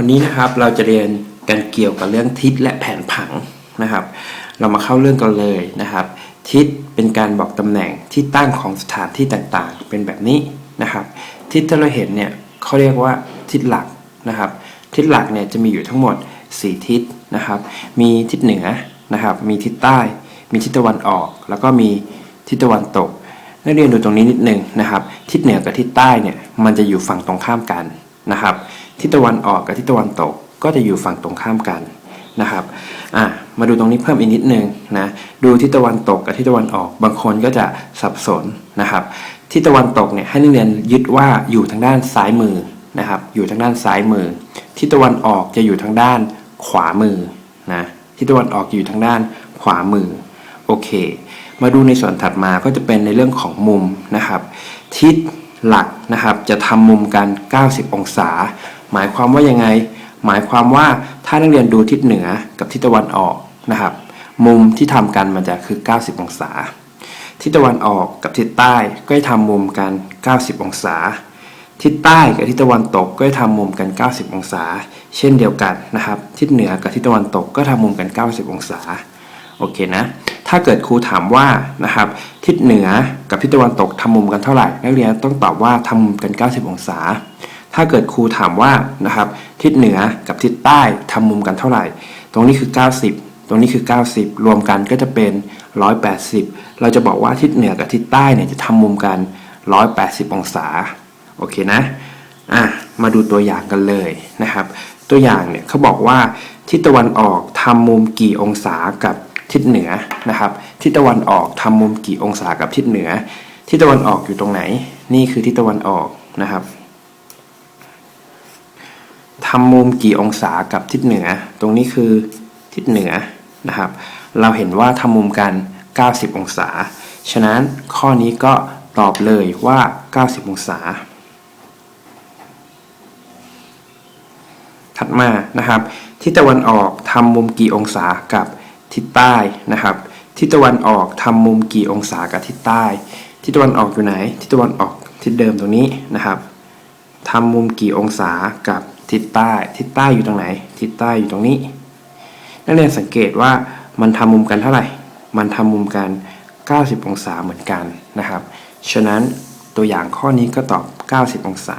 วันนี้นะครับเราจะเรียนกันเกี่ยวกับเรื่องทิศและแผนผังนะครับ เรามาเข้าเรื่องกันเลยนะครับ ทิศเป็นการบอกตำแหน่งที่ตั้งของสถานที่ต่างๆ เป็นแบบนี้นะครับ ทิศที่เราเห็นเนี่ยเขาเรียกว่าทิศหลักนะครับ ทิศหลักเนี่ยจะมีอยู่ทั้งหมด 4 ทิศนะครับ มีทิศเหนือนะครับ มีทิศใต้ มีทิศตะวันออก แล้วก็มีทิศตะวันตกนักเรียนดูตรงนี้นิดนึงนะครับ ทิศเหนือกับทิศใต้เนี่ยมันจะอยู่ฝั่งตรงข้ามกันนะครับ ทิศตะวันออกกับทิศตะวันตกก็จะอยู่ฝั่งตรงข้ามกันนะครับอะมาดูตรงนี้เพิ่มอีกนิดนึงนะดูทิศตะวันตกกับทิศตะวันออก บางคนก็จะสับสนนะครับทิศตะวันตกเนี่ยให้นักเรียนยึดว่าอยู่ทางด้านซ้ายมือนะครับอยู่ทางด้านซ้ายมือทิศตะวันออกจะอยู่ทางด้านขวามือนะทิศตะวันออกอยู่ทางด้านขวามือโอเค มาดูในส่วนถัดมาก็จะเป็นในเรื่องของมุมนะครับ ทิศหลักนะครับ จะทำมุมกัน 90 องศา หมายความว่ายังไง หมายความว่าถ้านักเรียนดูทิศเหนือกับทิศตะวันออกนะครับ มุมที่ทำกันมันจะคือ 90 องศา ทิศตะวันออกกับทิศใต้ก็จะทำมุมกัน 90 องศา ทิศใต้กับทิศตะวันตกก็จะทำมุมกัน 90 องศา เช่นเดียวกันนะครับ ทิศเหนือกับทิศตะวันตกก็ทำมุมกัน 90 องศา โอเคนะ ถ้าเกิดครูถามว่านะครับทิศเหนือกับทิศตะวันตกทำมุมกันเท่าไหร่ นักเรียนต้องตอบว่าทำมุมกัน 90 องศา ถ้าเกิดครูถามว่านะครับทิศเหนือกับทิศใต้ทำมุมกันเท่าไหร่ ตรงนี้คือ 90 ตรงนี้คือ 90 รวมกันก็จะเป็น 180 เราจะบอกว่าทิศเหนือกับทิศใต้เนี่ยจะทำมุมกัน 180 องศาโอเคนะอะมาดูตัวอย่างกันเลยนะครับ ตัวอย่างเนี่ยเขาบอกว่าทิศตะวันออกทำมุมกี่องศากับ ทิศเหนือนะครับ ทิศตะวันออกทำมุมกี่องศากับทิศเหนือ ทิศตะวันออกอยู่ตรงไหน นี่คือทิศตะวันออกนะครับทำมุมกี่องศากับทิศเหนือ ตรงนี้คือทิศเหนือนะครับ เราเห็นว่าทำมุมกัน 90 องศา ฉะนั้นข้อนี้ก็ตอบเลยว่า 90 องศา ถัดมานะครับ ทิศตะวันออกทำมุมกี่องศากับ ทิศใต้นะครับ ทิศตะวันออกทำมุมกี่องศากับทิศใต้ ทิศตะวันออกอยู่ไหน ทิศตะวันออกทิศเดิมตรงนี้นะครับทำมุมกี่องศากับทิศใต้ ทิศใต้อยู่ตรงไหน ทิศใต้อยู่ตรงนี้ นักเรียนสังเกตว่ามันทำมุมกันเท่าไหร่ มันทำมุมกัน 90 องศาเหมือนกันนะครับ ฉะนั้นตัวอย่างข้อนี้ก็ตอบ 90 องศา